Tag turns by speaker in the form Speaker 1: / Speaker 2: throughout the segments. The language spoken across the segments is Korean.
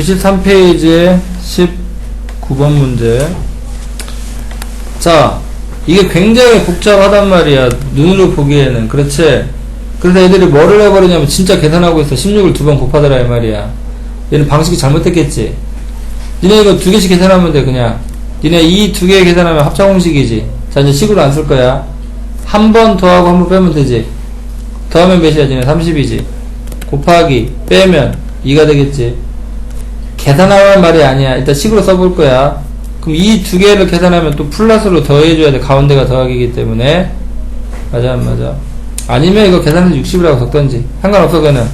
Speaker 1: 93페이지에 19번 문제. 자, 이게 굉장히 복잡하단 말이야. 눈으로 보기에는. 그렇지? 그래서 애들이 뭐를 해버리냐면 진짜 계산하고 있어. 16을 두 번 곱하더라 이 말이야. 얘는 방식이 잘못됐겠지. 니네 이거 두 개씩 계산하면 돼 그냥. 니네 이 두 개 계산하면 합차공식이지. 자 이제 식으로 안 쓸 거야. 한 번 더하고 한 번 빼면 되지. 더하면 몇이야 니네 30이지. 곱하기 빼면 2가 되겠지. 계산하라는 말이 아니야. 일단 식으로 써볼 거야. 그럼 이 두 개를 계산하면 또 플러스로 더해줘야 돼. 가운데가 더하기이기 때문에. 맞아, 안 맞아? 아니면 이거 계산해서 60이라고 적던지. 상관없어, 그거는.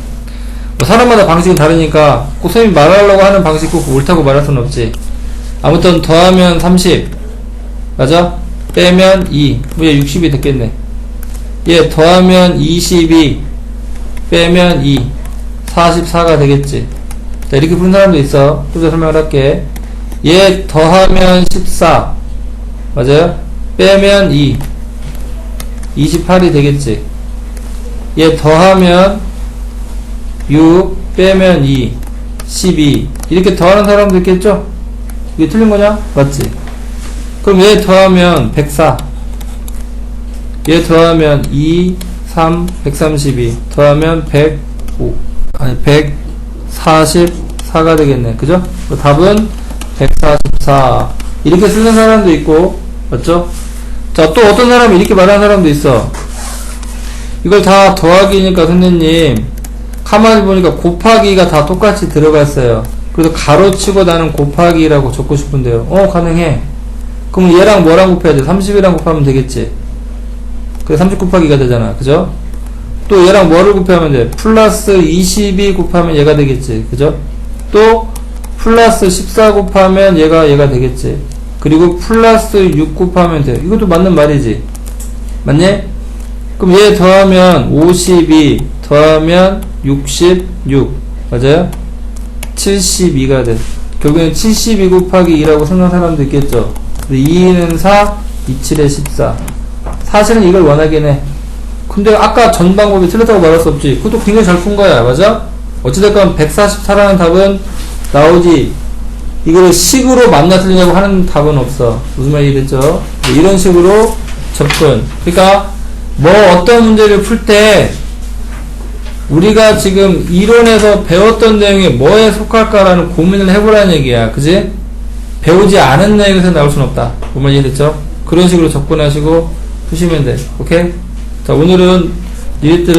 Speaker 1: 뭐 사람마다 방식이 다르니까 꼭 선생님이 말하려고 하는 방식 꼭 옳다고 말할 수는 없지. 아무튼 더하면 30. 맞아? 빼면 2. 뭐얘 60이 됐겠네. 얘 더하면 22. 빼면 2. 44가 되겠지. 자, 이렇게 푸는 사람도 있어. 좀 설명을 할게. 얘 더하면 14. 맞아요? 빼면 2. 28이 되겠지. 얘 더하면 6. 빼면 2. 12. 이렇게 더하는 사람도 있겠죠? 이게 틀린 거냐? 맞지? 그럼 얘 더하면 104. 얘 더하면 2, 3, 132. 더하면 105. 아니, 144가 되겠네. 그죠? 그 답은 144. 이렇게 쓰는 사람도 있고, 맞죠? 자, 또 어떤 사람이 이렇게 말하는 사람도 있어. 이걸 다 더하기니까 선생님, 가만히 보니까 곱하기가 다 똑같이 들어갔어요. 그래서 가로치고 나는 곱하기라고 적고 싶은데요. 어, 가능해. 그럼 얘랑 뭐랑 곱해야 돼? 30이랑 곱하면 되겠지. 그래, 30 곱하기가 되잖아. 그죠? 또 얘랑 뭐를 곱하면 돼? 플러스 22 곱하면 얘가 되겠지. 그죠? 또 플러스 14 곱하면 얘가 얘가 되겠지. 그리고 플러스 6 곱하면 돼. 이것도 맞는 말이지. 맞니? 그럼 얘 더하면 52 더하면 66 맞아요? 72가 돼. 결국엔 72 곱하기 2라고 생각하는 사람도 있겠죠. 근데 2는 4, 27에 14. 사실은 이걸 원하긴 해. 근데 아까 전 방법이 틀렸다고 말할 수 없지. 그것도 굉장히 잘 푼 거야. 맞아? 어찌됐건 144라는 답은 나오지. 이거를 식으로 맞나 틀리냐고 하는 답은 없어. 무슨 말이 됐죠? 이런 식으로 접근. 그러니까 뭐 어떤 문제를 풀 때 우리가 지금 이론에서 배웠던 내용이 뭐에 속할까라는 고민을 해보라는 얘기야. 그지? 배우지 않은 내용에서 나올 수는 없다. 뭔말 이해됐죠? 그런 식으로 접근하시고 푸시면 돼. 오케이? 자, 오늘은 니들은